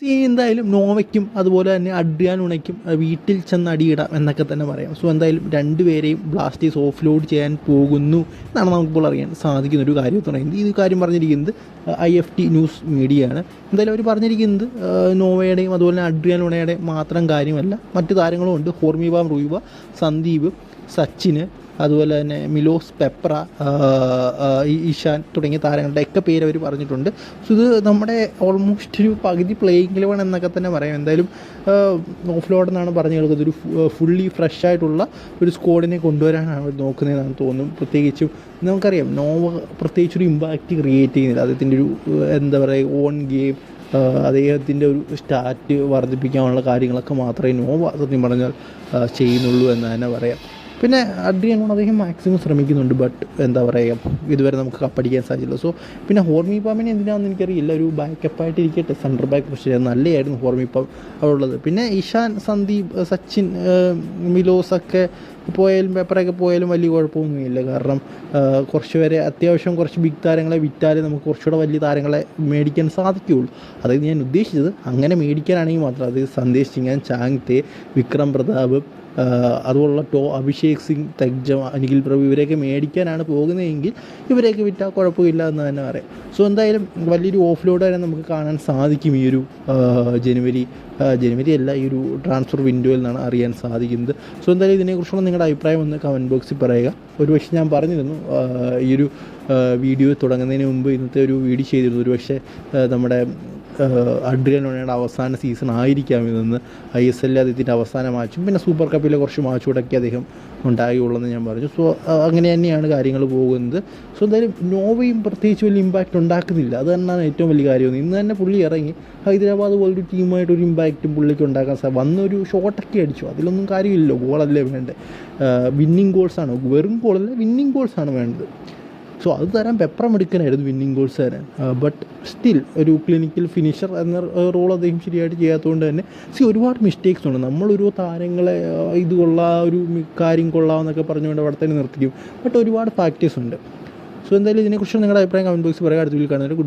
C എന്തായാലും നോവയ്ക്കും അതുപോലെ തന്നെ അഡ്രിയാൻ ഉണയ്ക്കും വീട്ടിൽ ചെന്ന് അടിയിടാം എന്നൊക്കെ തന്നെ പറയാം. സോ എന്തായാലും രണ്ടുപേരെയും ബ്ലാസ്റ്റേഴ്സ് ഓഫ് ലോഡ് ചെയ്യാൻ പോകുന്നു എന്നാണ് നമുക്കിപ്പോൾ അറിയാൻ സാധിക്കുന്ന ഒരു കാര്യം തുടങ്ങിയത് ഈ കാര്യം പറഞ്ഞിരിക്കുന്നത് ഐ എഫ് ടി ന്യൂസ് മീഡിയയാണ്. എന്തായാലും അവർ പറഞ്ഞിരിക്കുന്നത് നോവയുടെയും അതുപോലെ തന്നെ അഡ്രിയാൻ ഉണയുടെയും മാത്രം കാര്യമല്ല മറ്റു താരങ്ങളും ഉണ്ട്. ഹോർമിബാം റൂബ സന്ദീപ് സച്ചിന് അതുപോലെ തന്നെ മിലോസ് പെപ്ര ആ, ആ, ഈ- ഇഷാൻ തുടങ്ങിയ താരങ്ങളുടെ ഒക്കെ പേര് അവർ പറഞ്ഞിട്ടുണ്ട്. സോ ഇത് നമ്മുടെ ഓൾമോസ്റ്റ് ഒരു പകുതി പ്ലേയിങ് ഇലവൺ എന്നൊക്കെ തന്നെ പറയാം. എന്തായാലും ഓഫ് ലോഡ് എന്നാണ് പറഞ്ഞു കേൾക്കുന്നത്. ഒരു ഫുള്ളി ഫ്രഷ് ആയിട്ടുള്ള ഒരു സ്ക്വാഡിനെ കൊണ്ടുവരാനാണ് അവർ നോക്കുന്നതെന്നാണ് തോന്നുന്നു. പ്രത്യേകിച്ചും നമുക്കറിയാം നോവ പ്രത്യേകിച്ച് ഒരു ഇമ്പാക്റ്റ് ക്രിയേറ്റ് ചെയ്യുന്നില്ല. അദ്ദേഹത്തിന്റെ ഒരു എന്താ പറയുക ഓൺ ഗെയിം അദ്ദേഹത്തിന്റെ ഒരു സ്റ്റാറ്റ് വർദ്ധിപ്പിക്കാനുള്ള കാര്യങ്ങളൊക്കെ മാത്രമേ നോവ സത്യം പറഞ്ഞാൽ ചെയ്യുന്നുള്ളൂ എന്ന് തന്നെ പറയാം. പിന്നെ അഡ്രിയൻ കൊണ്ട് അദ്ദേഹം മാക്സിമം ശ്രമിക്കുന്നുണ്ട് ബട്ട് എന്താ പറയുക ഇതുവരെ നമുക്ക് കപ്പടിക്കാൻ സാധിച്ചില്ല. സോ പിന്നെ ഹോർമി പാമ്പിനെ എന്തിനാണെന്ന് എനിക്കറിയില്ല. ഒരു ബാക്കപ്പായിട്ട് ഇരിക്കട്ടെ സെൻട്രൽ ബാക്ക് പക്ഷേ നല്ലതായിരുന്നു ഹോർമി പാം അവിടെ ഉള്ളത് പിന്നെ ഇഷാൻ സന്ദീപ് സച്ചിൻ മിലോസ് ഒക്കെ പോയാലും പേപ്പറൊക്കെ പോയാലും വലിയ കുഴപ്പമൊന്നുമില്ല. കാരണം കുറച്ച് അത്യാവശ്യം കുറച്ച് ബിഗ് താരങ്ങളെ വിറ്റാലേ നമുക്ക് കുറച്ചുകൂടെ വലിയ താരങ്ങളെ മേടിക്കാൻ സാധിക്കുകയുള്ളൂ. അതായത് ഞാൻ ഉദ്ദേശിച്ചത് അങ്ങനെ മേടിക്കാനാണെങ്കിൽ മാത്രം. അത് സന്ദേശ് ചിങ്ങാൻ ചാങ് തേ വിക്രം പ്രതാപ് അതുപോലുള്ള ടോ അഭിഷേക് സിംഗ് തഗ്ജ അനിഖിൽ പ്രഭു ഇവരെയൊക്കെ മേടിക്കാനാണ് പോകുന്നതെങ്കിൽ ഇവരെയൊക്കെ വിറ്റാൽ കുഴപ്പമില്ല എന്ന് തന്നെ പറയാം. സോ എന്തായാലും വലിയൊരു ഓഫ് ലോഡ് തന്നെ നമുക്ക് കാണാൻ സാധിക്കും ഈ ഒരു ജനുവരി ജനുവരി അല്ല ഈ ഒരു ട്രാൻസ്ഫർ വിൻഡോയിൽ നിന്നാണ് അറിയാൻ സാധിക്കുന്നത്. സോ എന്തായാലും ഇതിനെക്കുറിച്ചുള്ള നിങ്ങളുടെ അഭിപ്രായം ഒന്ന് കമന്റ് ബോക്സിൽ പറയുക. ഒരു പക്ഷേ ഞാൻ പറഞ്ഞിരുന്നു ഈ ഒരു വീഡിയോ തുടങ്ങുന്നതിന് മുമ്പ് ഇന്നത്തെ ഒരു വീഡിയോ ചെയ്തിരുന്നു. ഒരുപക്ഷെ പക്ഷേ നമ്മുടെ അഡ്രിയൻ അവസാന സീസൺ ആയിരിക്കാം ഇതെന്ന് ഐ എസ് എല്ലിൽ അദ്ദേഹത്തിന്റെ അവസാന മാച്ചും പിന്നെ സൂപ്പർ കപ്പിലെ കുറച്ച് മാച്ചുകൂടെയൊക്കെ അദ്ദേഹം ഉണ്ടാകുകയുള്ളെന്ന് ഞാൻ പറഞ്ഞു. സോ അങ്ങനെ തന്നെയാണ് കാര്യങ്ങൾ പോകുന്നത്. സോ എന്തായാലും നോവയും പ്രത്യേകിച്ച് വലിയ ഇമ്പാക്റ്റ് ഉണ്ടാക്കുന്നില്ല. അത് തന്നെയാണ് ഏറ്റവും വലിയ കാര്യം. ഇന്ന് തന്നെ പുള്ളി ഇറങ്ങി ഹൈദരാബാദ് പോലൊരു ടീമായിട്ട് ഒരു ഇമ്പാക്റ്റും പുള്ളിക്ക് ഉണ്ടാക്കാൻ സാധിക്കും വന്നൊരു ഷോട്ടൊക്കെ അടിച്ചു. അതിലൊന്നും കാര്യമില്ലല്ലോ. ഗോളല്ലേ വേണ്ടത് വിന്നിങ് ഗോൾസാണ് വെറും ഗോളല്ല വിന്നിങ് ഗോൾസാണ് വേണ്ടത്. സോ അത് തരാൻ പെപ്പറം എടുക്കാനായിരുന്നു വിന്നിങ് ഗോൾസ് തരാൻ. ബട്ട് സ്റ്റിൽ ഒരു ക്ലിനിക്കൽ ഫിനിഷർ എന്ന റോൾ അദ്ദേഹം ശരിയായിട്ട് ചെയ്യാത്തതുകൊണ്ട് തന്നെ സി ഒരുപാട് മിസ്റ്റേക്സ് ഉണ്ട്. നമ്മളൊരു താരങ്ങളെ ഇത് കൊള്ളാം ഒരു കാര്യം കൊള്ളാമെന്നൊക്കെ പറഞ്ഞുകൊണ്ട് അവിടെ തന്നെ നിർത്തിക്കും. ബട്ട് ഒരുപാട് ഫാക്ടേഴ്സ് ഉണ്ട്. സോ എന്തായാലും ഇതിനെക്കുറിച്ച് നിങ്ങളുടെ അഭിപ്രായം കമന്റ് ബോക്സിൽ പറയാം. അടുത്ത വീട്ടിൽ കാണുന്നവരെ